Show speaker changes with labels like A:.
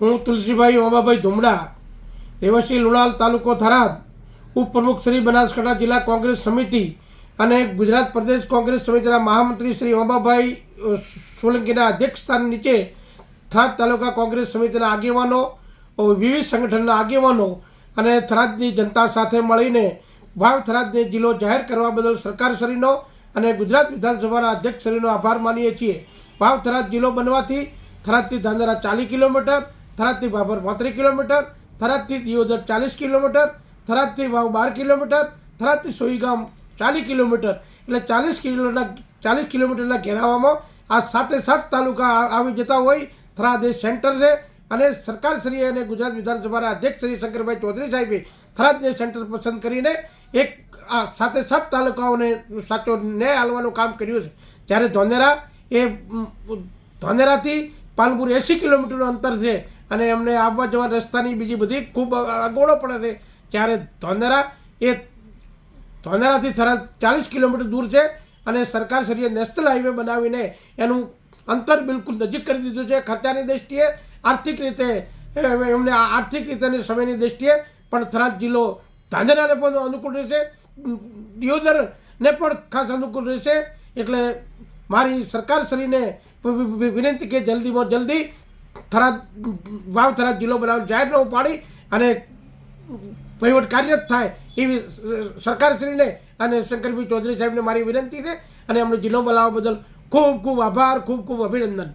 A: હું તુલસીભાઈ ઓમાભાઈ ધુમડા રહેવાસી લુણાલ તાલુકો થરાદ ઉપપ્રમુખ શ્રી બનાસકાંઠા જિલ્લા કોંગ્રેસ સમિતિ અને ગુજરાત પ્રદેશ કોંગ્રેસ સમિતિના મહામંત્રી શ્રી ઓમાભાઈ અ, સોલંકીના અધ્યક્ષ સ્થાન નીચે થરાદ તાલુકા કોંગ્રેસ સમિતિના આગેવાનો વિવિધ સંગઠનના આગેવાનો અને થરાદની જનતા સાથે મળીને વાવ થરાદને જિલ્લો જાહેર કરવા બદલ સરકારશ્રીનો અને ગુજરાત વિધાનસભાના અધ્યક્ષશ્રીનો આભાર માનીએ છીએ. ભાવ થરાદ જિલ્લો બનવાથી થરાદથી ધાંધરા ચાલીસ કિલોમીટર થરાદથી ભાભર પાંત્રીસ કિલોમીટર, થરાદથી દિયોદર ચાલીસ કિલોમીટર, થરાદથી વાવ બાર કિલોમીટર, થરાદથી સોઈગામ ચાલીસ કિલોમીટર. એટલે ચાલીસ કિલોના, ચાલીસ કિલોમીટરના ઘેરાવામાં આ સાતે સાત તાલુકા આવી જતા હોય. થરાદ એ સેન્ટર છે અને સરકારશ્રીએ અને ગુજરાત વિધાનસભાના અધ્યક્ષ શ્રી શંકરભાઈ ચૌધરી સાહેબે થરાદને સેન્ટર પસંદ કરીને એક આ સાતે સાત તાલુકાઓને સાચો ન્યાય આલવાનું કામ કર્યું છે. જ્યારે ધોનેરા એ ધોનેરાથી પાલપુર એંસી કિલોમીટરનું અંતર છે. અને એમને આવવા જવા રસ્તાની બીજી બધી ખૂબ અગવડો પડે છે. જ્યારે ધોંધરા એ ધોંધરાથી થરા ચાલીસ કિલોમીટર દૂર છે અને સરકારશ્રીએ નેશનલ હાઈવે બનાવીને એનું અંતર બિલકુલ નજીક કરી દીધું છે ખર્ચાની દ્રષ્ટિએ, આર્થિક રીતે એમને આર્થિક રીતે અને સમયની દૃષ્ટિએ પણ થરાદ જિલ્લો ધાંધરાને પણ અનુકૂળ રહેશે. દિયોદરને પણ ખાસ અનુકૂળ રહેશે. એટલે મારી સરકારશ્રીને વિનંતી કે જલ્દીમાં જલ્દી થરાદ, વાવ થરાદ જિલ્લો બનાવ જાહેરનામું પાડી અને વહીવટ કાર્યરત થાય એવી સરકારશ્રીને અને શંકરભાઈ ચૌધરી સાહેબને મારી વિનંતી છે. અને અમને જિલ્લો બનાવવા બદલ ખૂબ ખૂબ આભાર, ખૂબ ખૂબ અભિનંદન.